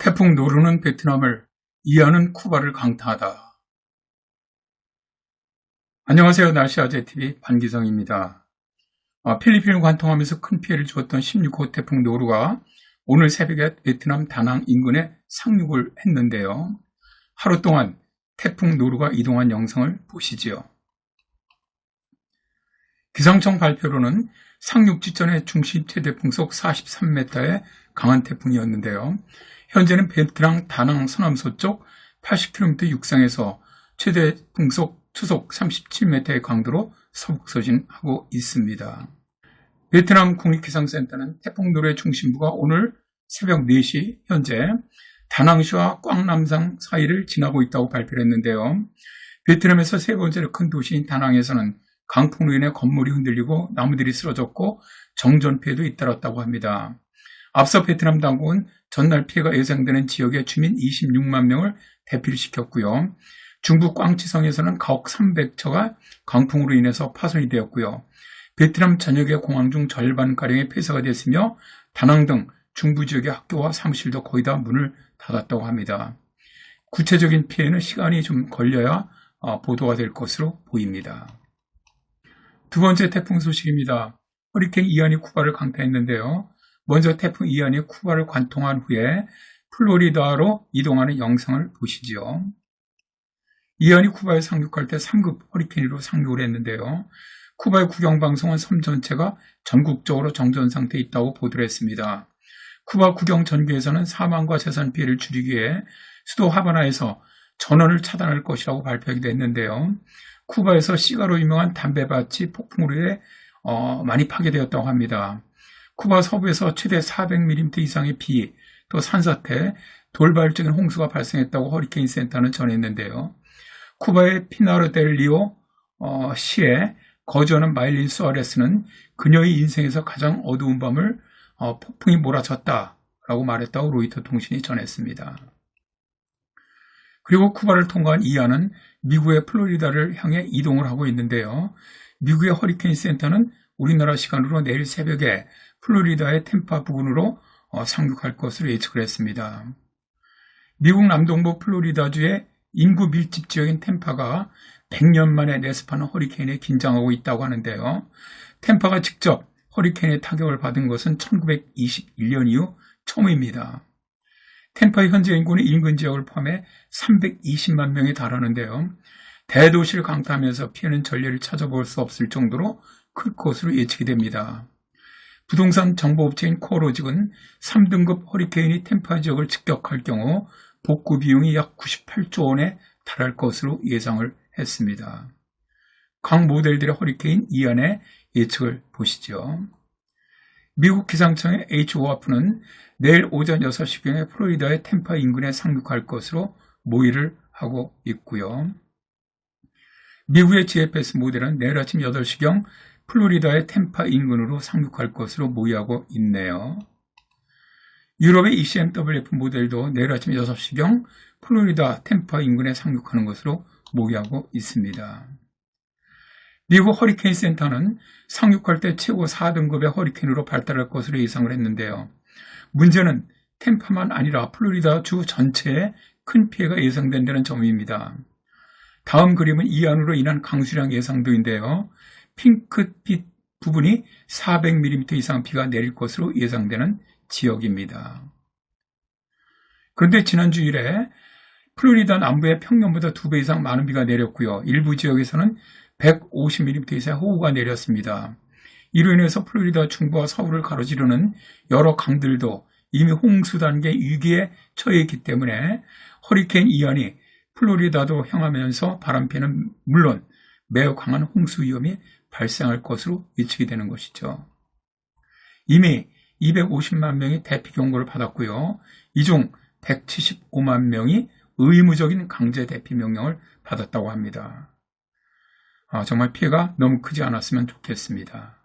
태풍 노르는 베트남을 이해하는 쿠바를 강타하다. 안녕하세요. 날씨 아재TV 반기성입니다. 아, 필리핀을 관통하면서 큰 피해를 주었던 16호 태풍 노루가 오늘 새벽에 베트남 다낭 인근에 상륙을 했는데요. 하루 동안 태풍 노루가 이동한 영상을 보시지요. 기상청 발표로는 상륙 직전에 중심 최대 풍속 43m의 강한 태풍이었는데요. 현재는 베트남 다낭 서남서 쪽 80km 육상에서 최대 풍속 추속 37m의 강도로 서북서진하고 있습니다. 베트남 국립기상센터는 태풍 노래 중심부가 오늘 새벽 4시 현재 다낭시와 꽝남상 사이를 지나고 있다고 발표를 했는데요. 베트남에서 세 번째로 큰 도시인 다낭에서는 강풍으로 인해 건물이 흔들리고 나무들이 쓰러졌고 정전 피해도 잇따랐다고 합니다. 앞서 베트남 당국은 전날 피해가 예상되는 지역의 주민 26만 명을 대피를 시켰고요. 중국 꽝치성에서는 가옥 300처가 강풍으로 인해서 파손이 되었고요. 베트남 전역의 공항 중 절반가량의 폐쇄가 됐으며 다낭 등 중부 지역의 학교와 사무실도 거의 다 문을 닫았다고 합니다. 구체적인 피해는 시간이 좀 걸려야 어, 보도가 될 것으로 보입니다. 두 번째 태풍 소식입니다. 허리케인 이안이 쿠바를 강타했는데요. 먼저 태풍 이안이 쿠바를 관통한 후에 플로리다로 이동하는 영상을 보시지요. 이안이 쿠바에 상륙할 때 3급 허리케인으로 상륙을 했는데요. 쿠바의 국영방송은 섬 전체가 전국적으로 정전 상태에 있다고 보도를 했습니다. 쿠바 국영 전기에서는 사망과 재산 피해를 줄이기 위해 수도 하바나에서 전원을 차단할 것이라고 발표하기도 했는데요. 쿠바에서 시가로 유명한 담배밭이 폭풍으로 어, 많이 파괴되었다고 합니다. 쿠바 서부에서 최대 400mm 이상의 비, 또 산사태, 돌발적인 홍수가 발생했다고 허리케인 센터는 전했는데요. 쿠바의 피나르 델 리오 어, 시에 거주하는 마일린 수아레스는 그녀의 인생에서 가장 어두운 밤을 어, 폭풍이 몰아쳤다라고 말했다고 로이터 통신이 전했습니다. 그리고 쿠바를 통과한 이안은 미국의 플로리다를 향해 이동을 하고 있는데요. 미국의 허리케인 센터는 우리나라 시간으로 내일 새벽에 플로리다의 템파 부근으로 어, 상륙할 것으로 예측을 했습니다. 미국 남동부 플로리다주의 인구 밀집 지역인 템파가 100년 만에 내습하는 허리케인에 긴장하고 있다고 하는데요. 템파가 직접 허리케인의 타격을 받은 것은 1921년 이후 처음입니다. 템파의 현재 인구는 인근 지역을 포함해 320만 명에 달하는데요. 대도시를 강타하면서 피해는 전례를 찾아볼 수 없을 정도로 클 것으로 예측이 됩니다. 부동산 정보업체인 코로직은 3등급 허리케인이 템파 지역을 직격할 경우 복구 비용이 약 98조 원에 달할 것으로 예상을 했습니다. 각 모델들의 허리케인 이안의 예측을 보시죠. 미국 기상청의 H5와프는 내일 오전 6시 경에 플로리다의 템파 인근에 상륙할 것으로 모의를 하고 있고요. 미국의 GFS 모델은 내일 아침 8시경 플로리다의 템파 인근으로 상륙할 것으로 모의하고 있네요. 유럽의 ECMWF 모델도 내일 아침 6시경 플로리다 템파 인근에 상륙하는 것으로 모의하고 있습니다. 미국 허리케인 센터는 상륙할 때 최고 4등급의 허리케인으로 발달할 것으로 예상을 했는데요. 문제는 템파만 아니라 플로리다 주 전체에 큰 피해가 예상된다는 점입니다. 다음 그림은 이안으로 인한 강수량 예상도인데요. 핑크빛 부분이 400mm 이상 비가 내릴 것으로 예상되는 지역입니다. 그런데 지난주 일에 플로리다 남부의 평년보다 2배 이상 많은 비가 내렸고요. 일부 지역에서는 150mm 이상 호우가 내렸습니다. 이로 인해서 플로리다 중부와 서부를 가로지르는 여러 강들도 이미 홍수 단계 위기에 처해 있기 때문에 허리케인 이안이 플로리다도 향하면서 바람피는 물론 매우 강한 홍수 위험이 발생할 것으로 예측이 되는 것이죠. 이미 250만 명이 대피 경고를 받았고요. 이 중 175만 명이 의무적인 강제 대피 명령을 받았다고 합니다. 아, 정말 피해가 너무 크지 않았으면 좋겠습니다.